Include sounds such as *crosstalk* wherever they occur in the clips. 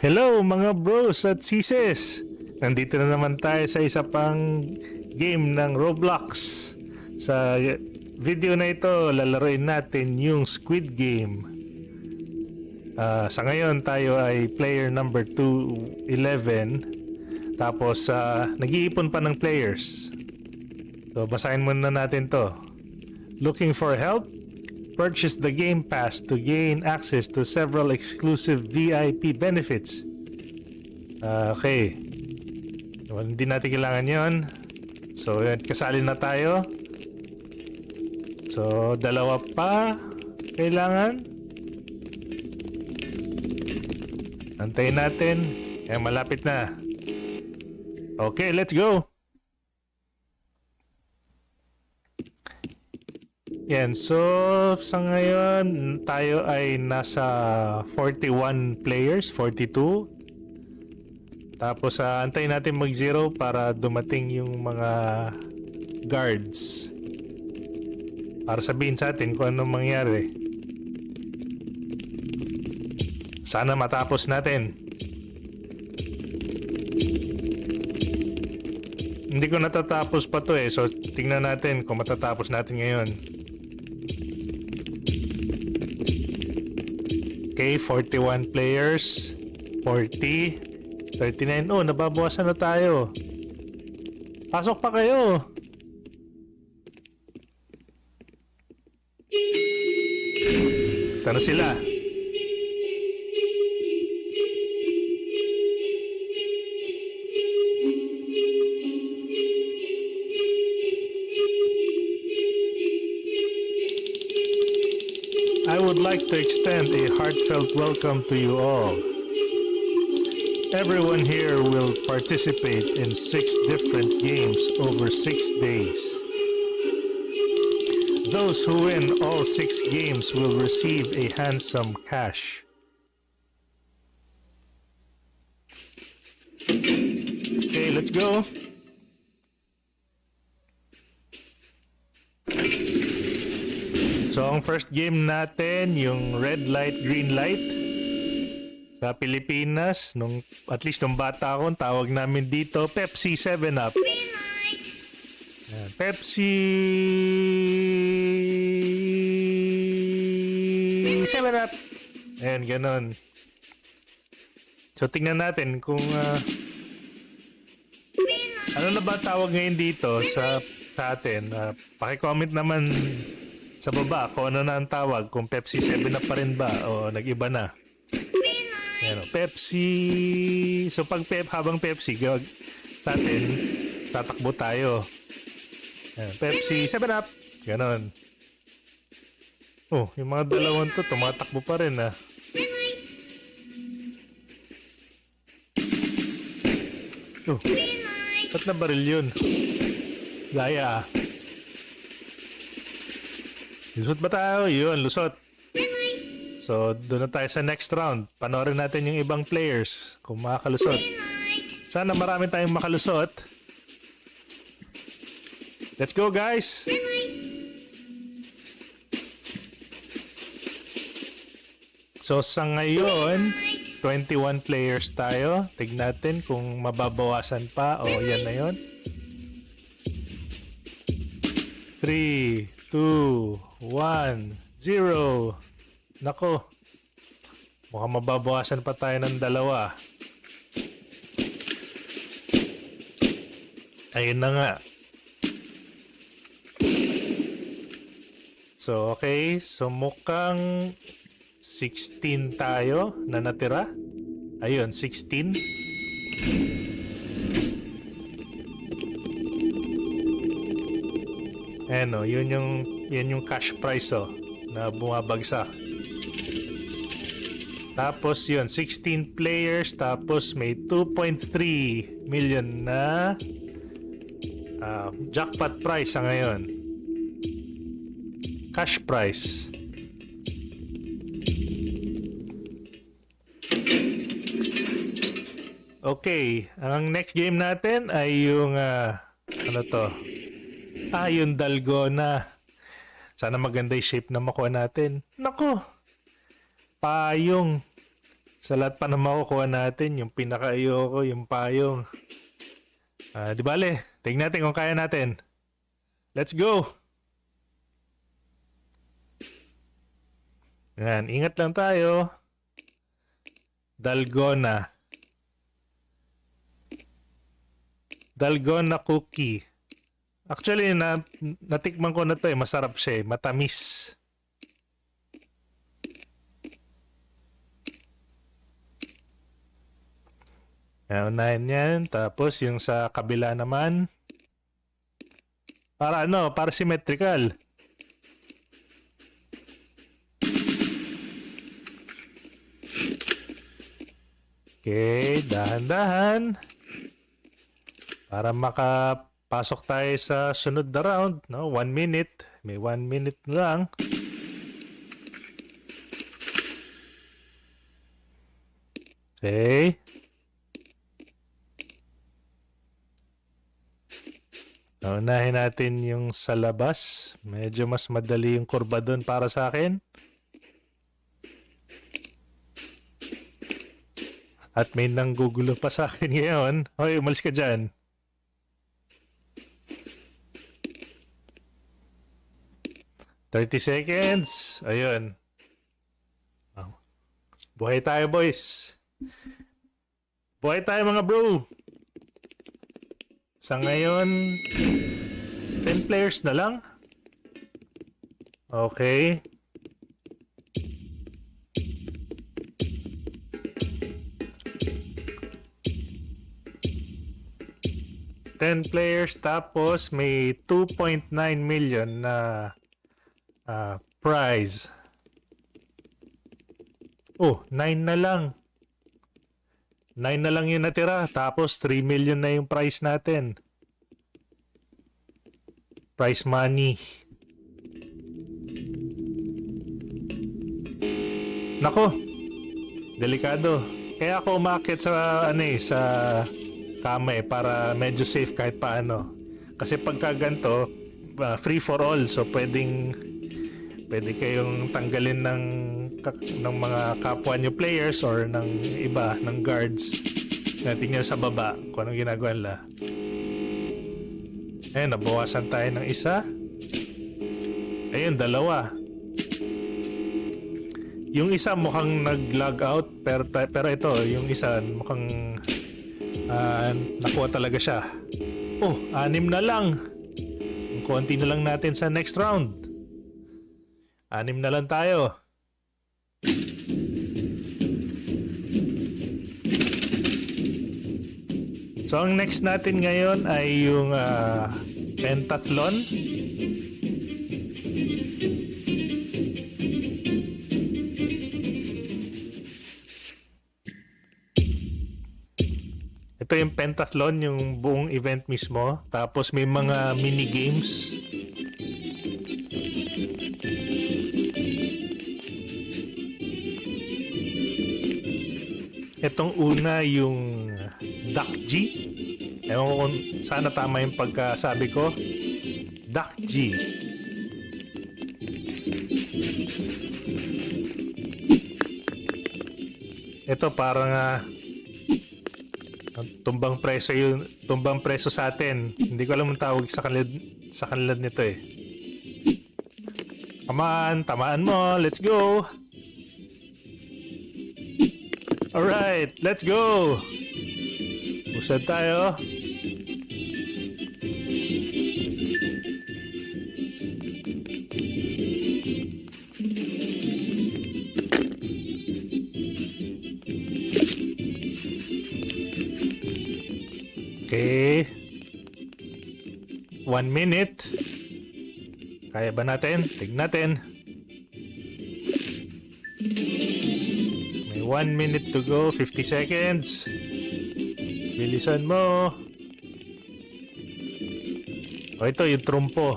Hello mga bros at sises! Nandito na naman tayo sa isa pang game ng Roblox. Sa video na ito, lalaroin natin yung Squid Game. Ah, sa ngayon, tayo ay player number 211. Tapos, ah, nag-iipon pa ng players. So, basahin muna natin to. Looking for help? Purchase the Game Pass to gain access to several exclusive VIP benefits. Ah, okay. Hindi natin kailangan yon. So, yan, kasali na tayo. So, dalawa pa kailangan. Antayin natin. Eh, malapit na. Okay, let's go! Yan, so sa ngayon tayo ay nasa 41 players, 42. Tapos uh, antayin natin mag zero para dumating yung mga guards. Para sabihin sa atin kung anong mangyari. Sana matapos natin. Hindi ko natatapos pa to eh. So tingnan natin kung matatapos natin ngayon. Okay, 41 players. 40. 39. Oh, nababawasan na tayo. Pasok pa kayo. Na sila. To extend a heartfelt welcome to you all. Everyone here will participate in six different games over six days. Those who win all six games will receive a handsome cash. Okay, let's go. So, ang first game natin, yung red light, green light. Sa Pilipinas, nung, at least nung bata ako, tawag namin dito, Pepsi 7-Up. Yan, Pepsi 7-Up. Ayan, ganun. So, tingnan natin kung... ah, ano na ba tawag ngayon dito sa, sa atin? Uh, pakicomment naman sa baba kung ano na ang tawag, kung Pepsi 7 na pa rin ba o nag-iba na. Ayan, Pepsi. So pag pep habang Pepsi, gawag sa atin, tatakbo tayo. Ayan, Pepsi 7 up. Ganon. Oh, yung mga dalawang to, tumatakbo pa rin ah. Oh, ba't na baril yun? Gaya ah. Lusot ba tayo? Yun, lusot. So, doon na tayo sa next round. Panoorin natin yung ibang players kung makakalusot. Sana marami tayong makalusot. Let's go, guys! So, sa ngayon, 21 players tayo. Tignan natin kung mababawasan pa. O, yan na yun. 3, 2, 1, 0. Nako. Mukhang mababawasan pa tayo ng dalawa. Ayun na nga. So, okay. So, mukhang 16 tayo na natira. Ayun, 16. Ayan o, yun yung, yun yung cash price o, na bumabagsak. Tapos yun, 16 players, tapos may 2.3 million na ah, jackpot price sa ngayon. Cash price. Okay, ang next game natin ay yung ah, ano to? Yung Dalgona. Sana maganda yung shape na makuha natin. Nako, payong. Sa lahat pa na makukuha natin, yung pinaka-ayoko, yung payong. Ah, di bale, tingnan natin kung kaya natin. Let's go! Yan, ingat lang tayo. Dalgona. Dalgona cookie. Actually, na, natikman ko na to eh. Masarap siya eh. Matamis. Unahin yan. Tapos yung sa kabila naman. Para ano? Para symmetrical. Okay, dahan-dahan. Para makapasok tayo sa sunod na round, no? One minute. May one minute lang. Okay. Naunahin natin yung sa labas. Medyo mas madali yung kurba doon para sa akin. At may nanggugulo pa sa akin *laughs* ngayon. Hoy, umalis ka dyan. Thirty seconds. Ayun. Oh. Buhay tayo, boys. Buhay tayo, mga bro. Sa ngayon, 10 players na lang. Okay. Ten players tapos may 2.9 million na ah, prize. Oh, 9 na lang. 9 na lang yung natira. Tapos 3 million na yung price natin. Price money. Nako. Delikado. Kaya ako umakit sa ano eh, sa kama eh, para medyo safe kahit paano. Kasi pagka ganito, ah, free for all. So pwedeng pwede kayong tanggalin ng ng mga kapwa nyo players or ng iba, ng guards na tingnan sa baba kung anong ginagawa nila. Eh, nabawasan tayo ng isa. Ayun, dalawa. Yung isa mukhang nag-log out pero, pero ito, yung isa mukhang ah, nakuha talaga siya. Oh, anim na lang. Konti na lang natin sa next round. Anim na lang tayo. So ang next natin ngayon ay yung ah, pentathlon. Ito yung pentathlon, yung buong event mismo. Tapos may mga mini games. Itong una yung Duck G. Ewan ko kung sana tama yung pagkasabi ko. Duck G. Ito parang ang tumbang preso yun, tumbang preso sa atin. Hindi ko alam ang tawag sa kanila, sa kanila nito eh. On, tamaan mo. Let's go. Alright, let's go! Usad tayo. Okay. One minute. Kaya ba natin? Tignan natin. May one minute to go. 50 seconds. Bilisan mo. O ito, yung trumpo.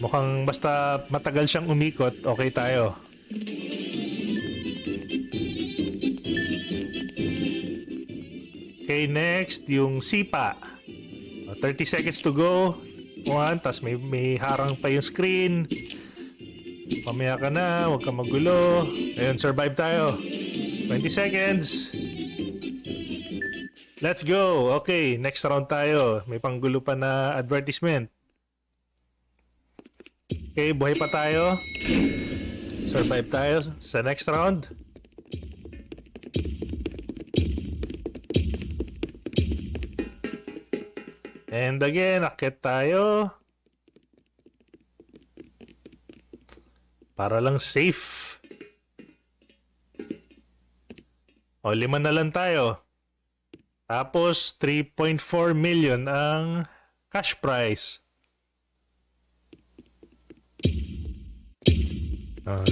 Mukhang basta matagal siyang umikot, okay tayo. Okay, next, yung sipa. O, 30 seconds to go. One, tas may, may harang pa yung screen. Mamaya ka na, huwag ka magulo. Ayun, survive tayo. 20 seconds. Let's go. Okay, next round tayo. May panggulo pa na advertisement. Okay, buhay pa tayo. Survive tayo sa next round. And again, akit tayo. Para lang safe. O, lima na lang tayo. Tapos, 3.4 million ang cash prize. Ah.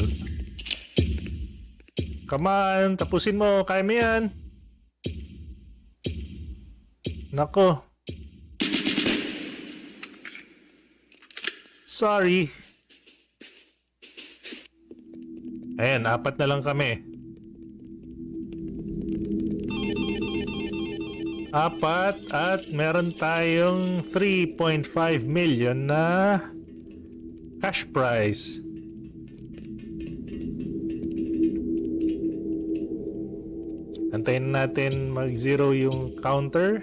come on, tapusin mo. Kaya mo yan. Nako. Sorry. Ayan, apat na lang kami. Apat at meron tayong 3.5 million na cash prize. Antayin natin mag-zero yung counter.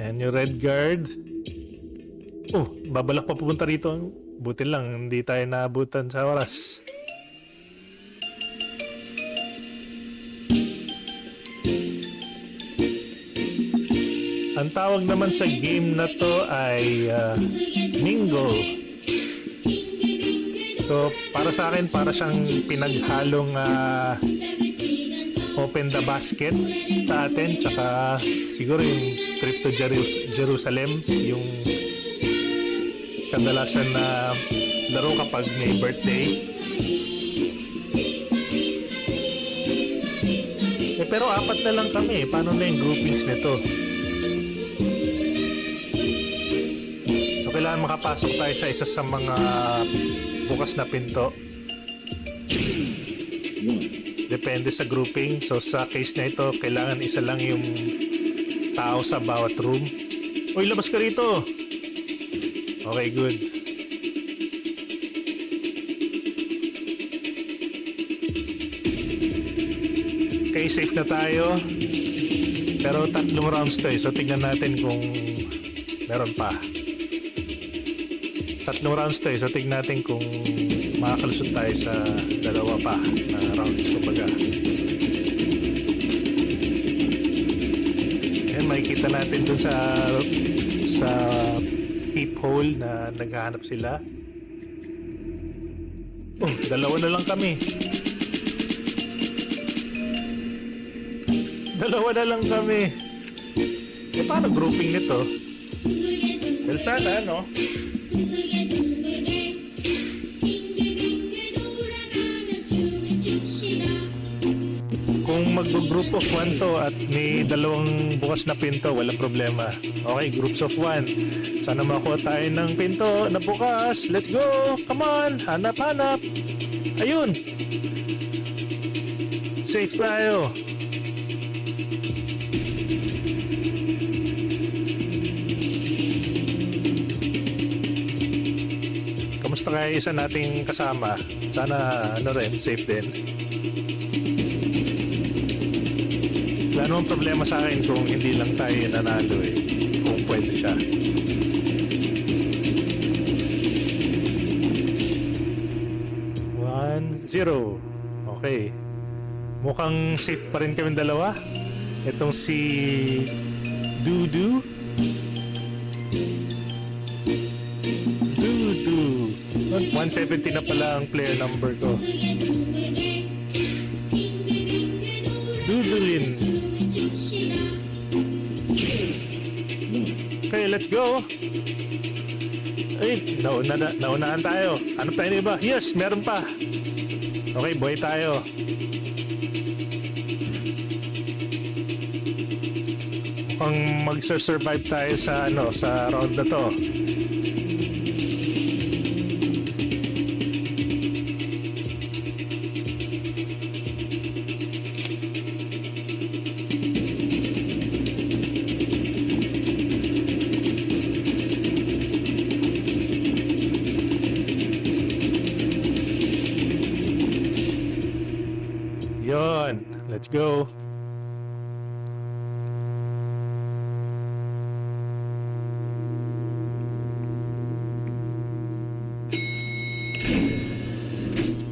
Ayan yung red guard. Oh, babalak pa pupunta rito. Buti lang, hindi tayo naabutan sa oras. Ang tawag naman sa game na to ay uh, Mingle. So, para sa akin, para siyang pinaghalong ah, open the basket sa atin. Tsaka siguro yung trip to Jerus- Jerusalem, yung kadalasan na laro kapag may birthday. Eh, pero apat na lang kami. Paano na yung groupings nito? So, kailangan makapasok tayo sa isa sa mga bukas na pinto. Depende sa grouping. So, sa case na ito, kailangan isa lang yung tao sa bawat room. Uy, labas ka rito! Okay, good. Okay, safe na tayo. Pero tatlong rounds to eh. So, tignan natin kung meron pa. Tatlong rounds to eh. So, tignan natin kung makakalusot tayo sa dalawa pa na rounds. Kumbaga. Ayan, makikita natin dun sa sa peephole na naghahanap sila. Oh, dalawa na lang kami. Dalawa na lang kami. Eh, paano grouping nito? Well, sana, no? Kung mag-group of one to at may dalawang bukas na pinto, walang problema. Okay, groups of one. Sana makuha tayo ng pinto na bukas. Let's go! Come on! Hanap, hanap! Ayun! Safe tayo! Kamusta kaya isa nating kasama? Sana ano rin, safe din. Wala namang problema sa akin kung hindi lang tayo nanalo eh. Kung pwede siya. One, zero. Okay. Mukhang safe pa rin kami dalawa. Itong si Dudu. Dudu. 170 na pala ang player number ko. Let's go. Ay, nauna, na, naunahan tayo. Ano tayo na iba? Yes, meron pa. Okay, boy tayo. Mukhang mag-survive tayo sa ano sa round na to. Let's go.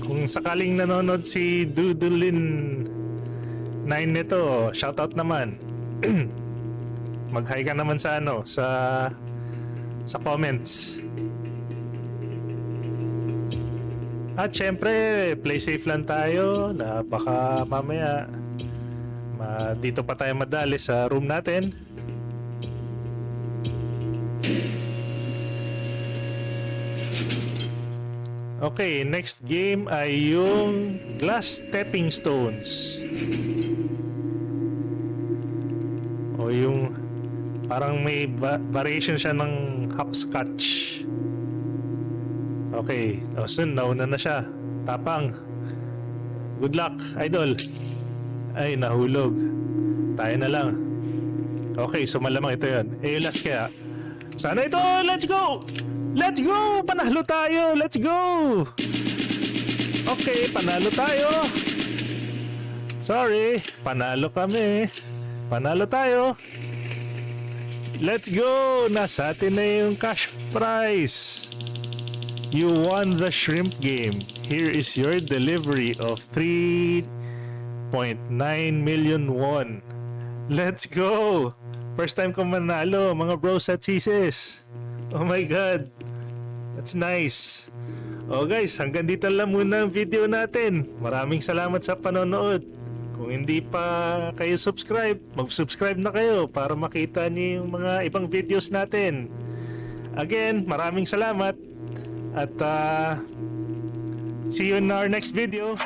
Kung sakaling nanonood si Dudulin 9 nito, shoutout naman. *clears throat* Mag-hi ka naman sa ano, sa sa comments. At syempre, play safe lang tayo na baka mamaya ma, dito pa tayo madali sa room natin. Okay, next game ay yung Glass Stepping Stones. O yung parang may va- variation siya ng hopscotch. Okay, o soon, nauna na siya. Tapang. Good luck, idol. Ay, nahulog. Tayo na lang. Okay, so malamang ito yon. Eh, last kaya. Sana ito! Let's go! Let's go! Panalo tayo! Let's go! Okay, panalo tayo. Sorry, panalo kami. Panalo tayo. Let's go! Nasa atin na yung cash prize. You won the shrimp game. Here is your delivery of 3.9 million won. Let's go! First time ko manalo, mga bros at sisis. Oh my God. That's nice. Oh guys, hanggang dito lang muna ang video natin. Maraming salamat sa panonood. Kung hindi pa kayo subscribe, mag-subscribe na kayo para makita niyo yung mga ibang videos natin. Again, maraming salamat. At uh, see you in our next video.